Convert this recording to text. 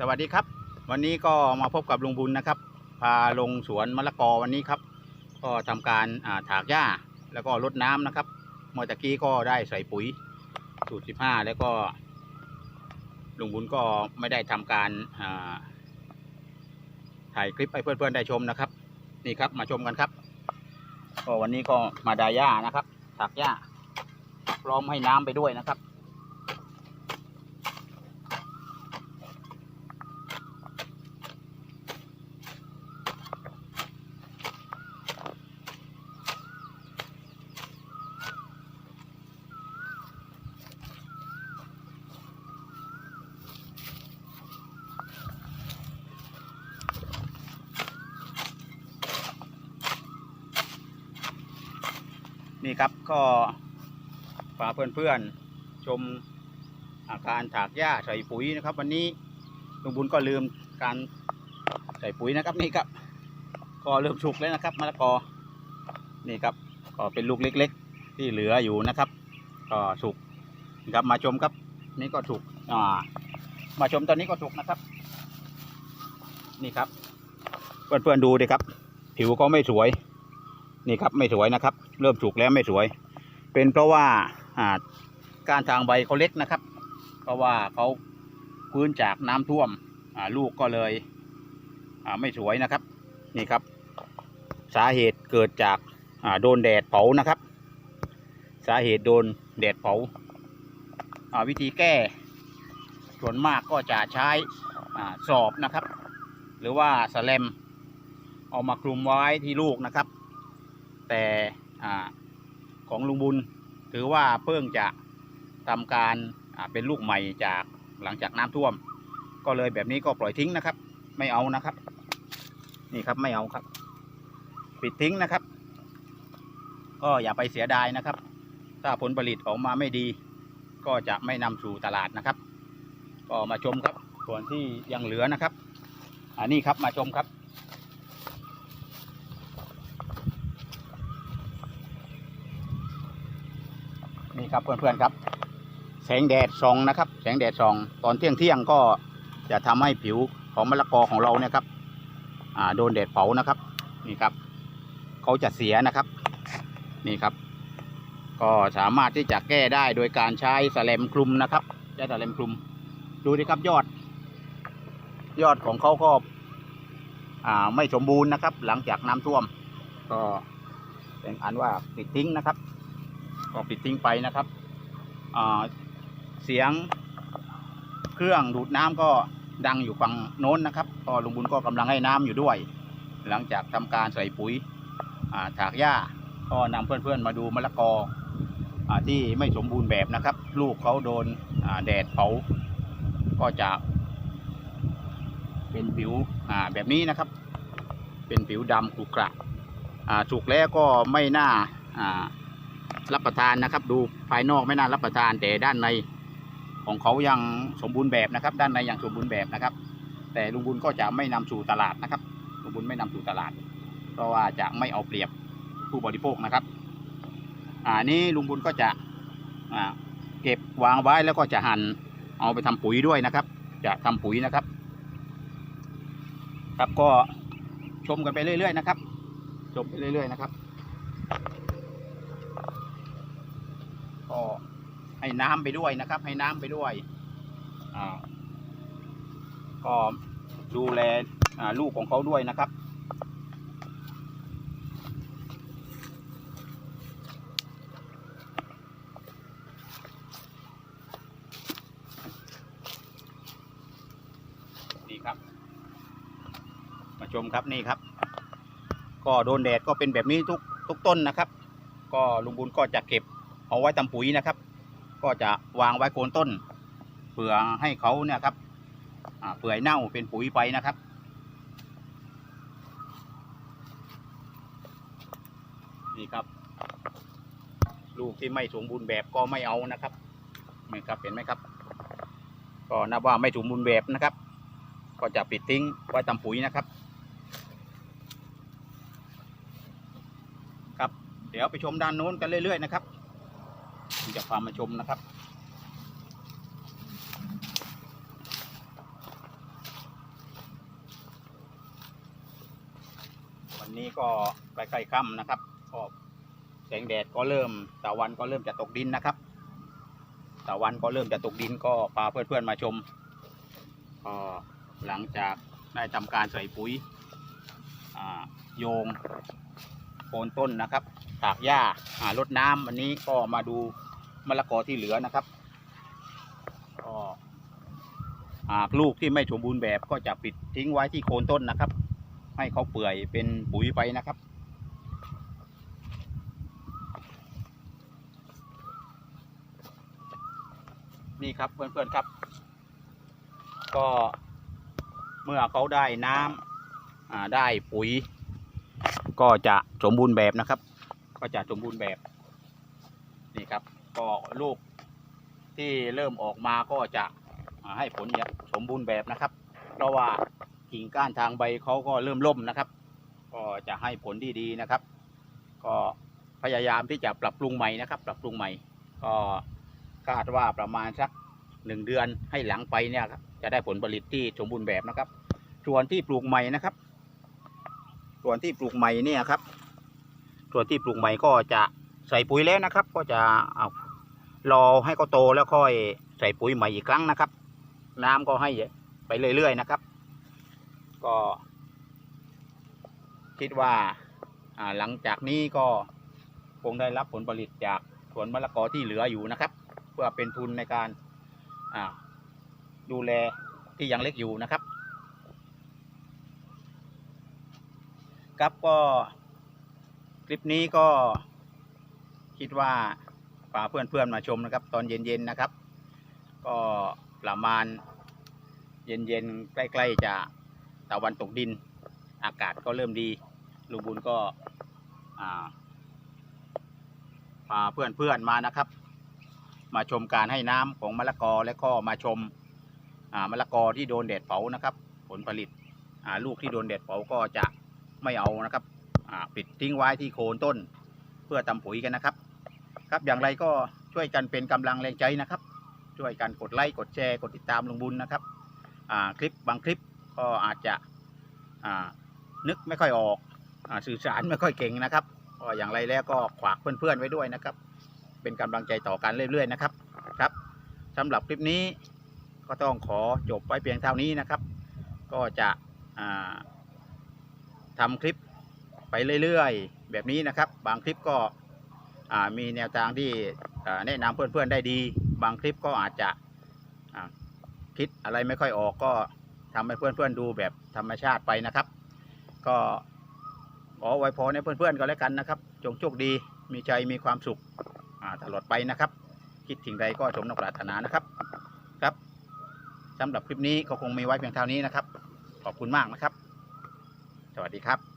สวัสดีครับ วันนี้ก็มาพบกับลุงบุญนะครับ พาลงสวนมะละกอวันนี้ครับ ก็ทำการาถากหญ้าแล้วก็รดน้ำนะครับ เมื่อตะกี้ก็ได้ใส่ปุ๋ยสูตรสิบห้าแล้วก็ลุงบุญก็ไม่ได้ทำการาถ่ายคลิปให้เพื่อนๆได้ชมนะครับ นี่ครับมาชมกันครับก็วันนี้ก็มาดาหญ้านะครับถากหญ้าพร้อมให้น้ำไปด้วยนะครับ นี่ครับก็ฝากเพื่อนๆชมอาการถากหญ้าใส่ปุ๋ยนะครับ วันนี้ลุงบุญก็ลืมการใส่ปุ๋ยนะครับนี่ครับก็เริ่มสุกแล้วนะครับมะละกอนี่ครับก็เป็นลูกเล็ก ๆ ที่เหลืออยู่นะครับ ก็สุกนี่ครับมาชมครับนี่ก็สุกอ่ามาชมตอนนี้ก็สุกนะครับ นี่ครับเพื่อนๆดูดิครับ ผิวก็ไม่สวย นี่ครับไม่สวยนะครับ เริ่มสุกแล้วไม่สวย เป็นเพราะว่าการทางใบเขาเล็กนะครับ เพราะว่าเขาพื้นจากน้ำท่วมลูกก็เลยไม่สวยนะครับนี่ครับ สาเหตุเกิดจากโดนแดดเผานะครับ สาเหตุโดนแดดเผาาวิธีแก้ ส่วนมากก็จะใช้สอบนะครับ หรือว่าสแลมเอามาคลุมไว้ที่ลูกนะครับ แต่ของลุงบุญถือว่าเพิ่งจะทำการเป็นลูกใหม่จากหลังจากน้ำท่วม ก็เลยแบบนี้ก็ปล่อยทิ้งนะครับ ไม่เอานะครับ นี่ครับไม่เอาครับ ปิดทิ้งนะครับ ก็อย่าไปเสียดายนะครับ ถ้าผลผลิตออกมาไม่ดี ก็จะไม่นำสู่ตลาดนะครับ ก็มาชมครับส่วนที่ยังเหลือนะครับอันนี้ครับมาชมครับ ครับเพื่อนๆครับ แสงแดดส่องนะครับ แสงแดดส่อง ตอนเที่ยงเที่ยงก็จะทำให้ผิวของมะละกอของเราเนี่ยครับอ่าโดนแดดเผานะครับนี่ครับเขาจะเสียนะครับนี่ครับ ก็สามารถที่จะแก้ได้โดยการใช้สแลมคลุมนะครับใช้สแลมคลุม ดูดิครับยอด ยอดของเขาก็อ่าไม่สมบูรณ์นะครับ หลังจากน้ำท่วม ก็เป็นอันว่าปิดทิ้งนะครับ ก็ปิดทิ้งไปนะครับเสียงเครื่องดูดน้ำก็ดังอยู่ฝั่งโน้นนะครับก็ลุงบุญก็กำลังให้น้ำอยู่ด้วย หลังจากทำการใส่ปุ๋ยถากหญ้าก็นำเพื่อนๆมาดูมะละกออที่ไม่สมบูรณ์แบบนะครับ ลูกเขาโดนแดดเผาก็จะ เป็นผิวแบบนี้นะครับ เป็นผิวดำกรุกระอ่าสุกแล้วก็ไม่น่า รับประทานนะครับ ดูภายนอกไม่น่ารับประทานแต่ด้านในของเขายังสมบูรณ์แบบนะครับ ด้านในยังสมบูรณ์แบบนะครับ แต่ลุงบุญก็จะไม่นำสู่ตลาดนะครับลุงบุญไม่นำสู่ตลาด เพราะว่าจะไม่เอาเปรียบผู้บริโภคนะครับอ่านี้ลุงบุญก็จะอ่าเก็บวางไว้แล้วก็จะหั่นเอาไปทำปุ๋ยด้วยนะครับ จะทำปุ๋ยนะครับ ครับก็ชมกันไปเรื่อย ๆ นะครับ ชมไปเรื่อย ๆ นะครับ ก็ ให้น้ำไปด้วยนะครับ ให้น้ำไปด้วยอ่าก็ดูแลลูกของเขาด้วยนะครับ นี่ครับ มาชมครับนี่ครับ ก็โดนแดดก็เป็นแบบนี้ทุกทุกต้นนะครับ ก็ลุงบุญก็จะเก็บเอาไว้ทำปุ๋ยนะครับ ก็จะวางไว้โคนต้นเพื่อให้เขาเนี่ยครับเปื่อยเน่าเป็นปุ๋ยไปนะครับ นี่ครับ ลูกที่ไม่สมบูรณ์แบบก็ไม่เอานะครับนี่ครับเห็นไหมครับ ก็นับว่าไม่สมบูรณ์แบบนะครับ ก็จะปิดทิ้งไว้ทำปุ๋ยนะครับ ครับ เดี๋ยวไปชมด้านโน้นกันเรื่อยๆนะครับ จะพามาชมนะครับ วันนี้ก็ใกล้ๆค่ำนะครับก็แสงแดดก็เริ่มตะวันก็เริ่มจะตกดินนะครับตะวันก็เริ่มจะตกดินก็พาเพื่อนๆมาชมก็หลังจากได้ทำการใส่ปุ๋ยโยงโคนต้นนะครับตากหญ้าลดน้ำวันนี้ก็มาดู มะละกอที่เหลือนะครับก็หากลูกที่ไม่สมบูรณ์แบบก็จะปิดทิ้งไว้ที่โคนต้นนะครับ ให้เขาเปื่อยเป็นปุ๋ยไปนะครับนี่ครับเพื่อนๆครับ ก็เมื่อเขาได้น้ำได้ปุ๋ย ก็จะสมบูรณ์แบบนะครับ ก็จะสมบูรณ์แบบนี่ครับ ก็ลูกที่เริ่มออกมาก็จะให้ผลอย่างสมบูรณ์แบบนะครับ เพราะว่ากิ่งก้านทางใบเขาก็เริ่มล่มนะครับ ก็จะให้ผลที่ดีนะครับ ก็พยายามที่จะปรับปรุงใหม่นะครับ ปรับปรุงใหม่ ก็คาดว่าประมาณสักหนึ่งเดือนให้หลังไปเนี่ยครับจะได้ผลผลิตที่สมบูรณ์แบบนะครับ ส่วนที่ปลูกใหม่นะครับ ส่วนที่ปลูกใหม่เนี่ยครับ ส่วนที่ปลูกใหม่ก็จะใส่ปุ๋ยแล้วนะครับ ก็จะเอา รอให้เขาโตแล้วค่อยใส่ปุ๋ยใหม่อีกครั้งนะครับ น้ำก็ให้ไปเรื่อยๆนะครับ ก็ คิดว่าหลังจากนี้ก็คงได้รับผลผลิตจากสวนมะละกอที่เหลืออยู่นะครับ เพื่อเป็นทุนในการดูแลที่ยังเล็กอยู่นะครับ ครับก็คลิปนี้ก็คิดว่า พาเพื่อนๆมาชมนะครับ ตอนเย็นๆนะครับ ก็ประมาณเย็นๆใกล้ ๆ จะตะวันตกดิน อากาศก็เริ่มดีลุงบุญก็พาเพื่อนๆมานะครับ มาชมการให้น้ำของมะละกอและก็มาชมมะละกอที่โดนแดดเผานะครับ ผลผลิตลูกที่โดนแดดเผาก็จะไม่เอานะครับปิดทิ้งไว้ที่โคนต้น เพื่อทำปุ๋ยกันนะครับ ครับอย่างไรก็ช่วยกันเป็นกำลังแรงใจนะครับ ช่วยกันกดไลค์กดแชร์กดติดตามลุงบุญนะครับคลิปบางคลิปก็อาจจะนึกไม่ค่อยออกอสื่อสารไม่ค่อยเก่งนะครับก็อย่างไรแล้วก็ขวากเพื่อนๆไว้ด้วยนะครับ เป็นกำลังใจต่อกันเรื่อยๆนะครับครับสำหรับคลิปนี้ก็ต้องขอจบไว้เพียงเท่านี้นะครับ ก็จะอ่าทำคลิปไปเรื่อยๆ แบบนี้นะครับ บางคลิปก็ มีแนวทางที่แนะนำเพื่อนๆได้ดี บางคลิปก็อาจจะคิดอะไรไม่ค่อยออกก็ทำให้เพื่อนๆดูแบบธรรมชาติไปนะครับ ก็ขอไว้พรให้เพื่อนๆก็แล้วกันนะครับ จงโชคดีมีใจมีความสุขตลอดไปนะครับ คิดถึงใดก็สมนงปรารถนานะครับครับสำหรับคลิปนี้ก็คงมีไว้เพียงเท่านี้นะครับ ขอบคุณมากนะครับ สวัสดีครับ